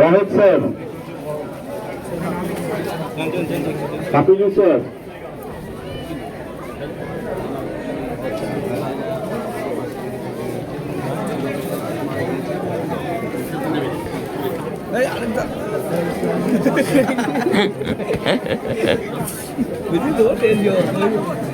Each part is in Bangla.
রাহেদ sir হাফিজু sir Mình đi tựa trên vô.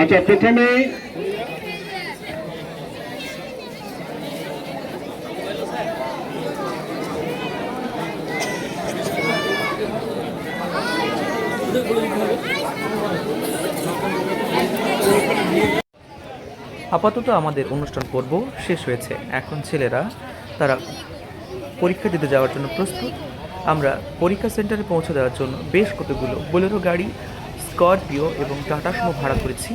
আচ্ছা প্রথমে আপাতত আমাদের অনুষ্ঠান পর্ব শেষ হয়েছে। এখন ছেলেরা, তারা পরীক্ষা দিতে যাওয়ার জন্য প্রস্তুত। আমরা পরীক্ষা সেন্টারে পৌঁছে দেওয়ার জন্য বেশ কতগুলো বোলেরো গাড়ি স্করপিও এবং টাটা সুমো ভাড়া করেছি।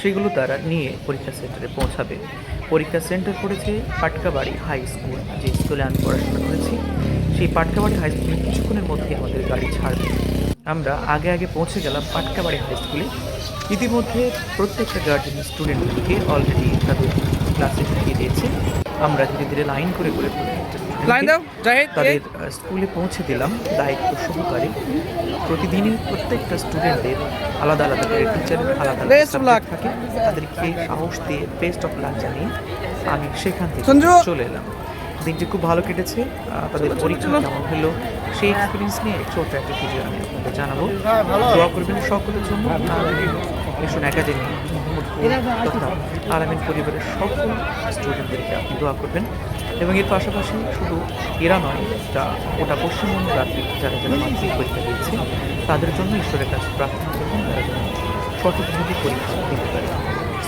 সেগুলো তারা নিয়ে পরীক্ষা সেন্টারে পৌঁছাবে। পরীক্ষা সেন্টার পড়েছে পাটকাবাড়ি হাই স্কুল, যে স্কুলে আমি পড়াশোনা করেছি। সেই পাটকাবাড়ি হাই স্কুলে কিছুক্ষণের মধ্যে আমাদের গাড়ি ছাড়বে। আমরা আগে আগে পৌঁছে গেলাম পাটকাবাড়ি হাই স্কুলে। ইতিমধ্যে প্রত্যেকটা গার্জেন স্টুডেন্টদেরকে অলরেডি তাদের ক্লাসে ঢুকিয়ে দিয়েছে। আমরা ধীরে ধীরে লাইন করে করে লাইন দাও জাহিদ তাদের স্কুলে পৌঁছে দিলাম দায়িত্ব সহকারে। প্রতিদিনই প্রত্যেকটা স্টুডেন্টদের আলাদা আলাদা করে টিচারের আলাদা আলাদা থাকে। তাদেরকে সাহস দিয়ে বেস্ট অফ লাক জানিয়ে আমি সেখান থেকে চলে এলাম। দিনটি খুব ভালো কেটেছে। তাদের পরীক্ষা কেমন হলো সেই এক্সপিরিয়েন্স নিয়ে ছোট একটা ভিডিও আমি আপনাদের জানাব। দোয়া করবেন সকলের জন্য। মিশন একাডেমি তথা আলামিন পরিবারের সকল স্টুডেন্টদেরকে আপনি দোয়া করবেন। এবং এর পাশাপাশি শুধু এরা নয় যা ওটা পশ্চিমবঙ্গ রাজ্যে যারা যারা মানসিক পরীক্ষা দিয়েছে তাদের জন্য ঈশ্বরের কাছে প্রার্থনা করবেন তারা যেন সঠিকভাবে পরীক্ষা দিতে পারে।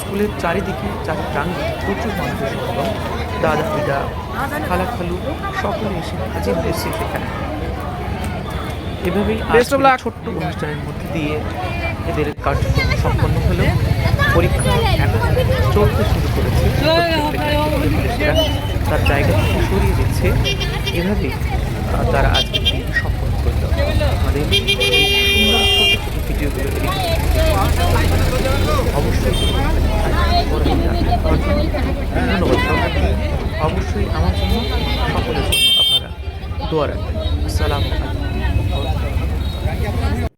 স্কুলের চারিদিকে চারি প্রাঙ্গে প্রচুর মানুষের সমাগম। দাদা দিদা খালা খালু সকলে এসে হাজির হয়েছে সেখানে। এভাবেই. ছোট্ট অনুষ্ঠানের মধ্যে দিয়ে এদের কার্যক্রম সম্পন্ন হলো পরীক্ষা চলতে শুরু করেছে। তার জায়গা থেকে সরিয়ে দিচ্ছে। এভাবেই আহ, তারা আজকে সম্পন্ন করল। আমাদের ভিডিওগুলো অবশ্যই ধন্যবাদ অবশ্যই আমার জন্য সকলের জন্য আপনারা দোয়া রাখবেন। আসসালামু আলাইকুম।